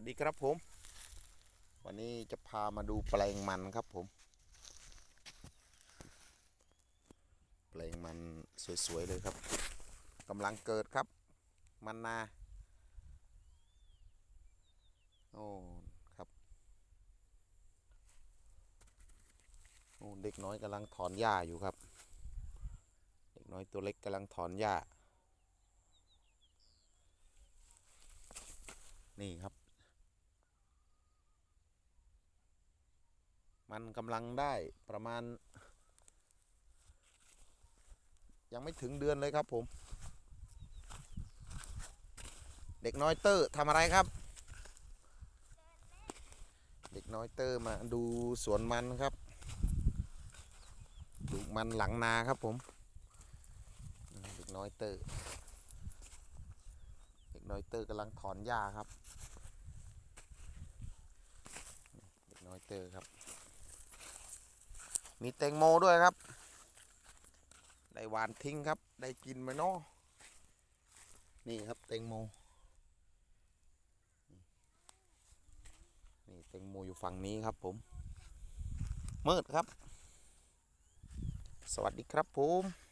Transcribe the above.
วัสดีครับผม วันนี้จะพามาดูแปลงมันครับผม แปลงมันสวยๆเลยครับกำลังเกิดครับ มันนา โอ้ครับโอ้เด็กน้อยกำลังถอนหญ้าอยู่ครับ เด็กน้อยตัวเล็กกำลังถอนหญ้านี่ครับ มันกำลังได้ประมาณ ยังไม่ถึงเดือนเลยครับผม เด็กน้อยเตอร์ทำอะไรครับ เด็กน้อยเตอร์มาดูสวนมันครับ ดูมันหลังนาครับผม เด็กน้อยเตอร์ เด็กน้อยเตอร์กำลังถอนหญ้าครับ เด็กน้อยเตอร์ครับ มีแตงโมด้วยครับ ได้หวานทิ้งครับ ได้กินไหมเนาะนี่ครับแตงโม นี่แตงโมอยู่ฝั่งนี้ครับผม มืดครับ สวัสดีครับผม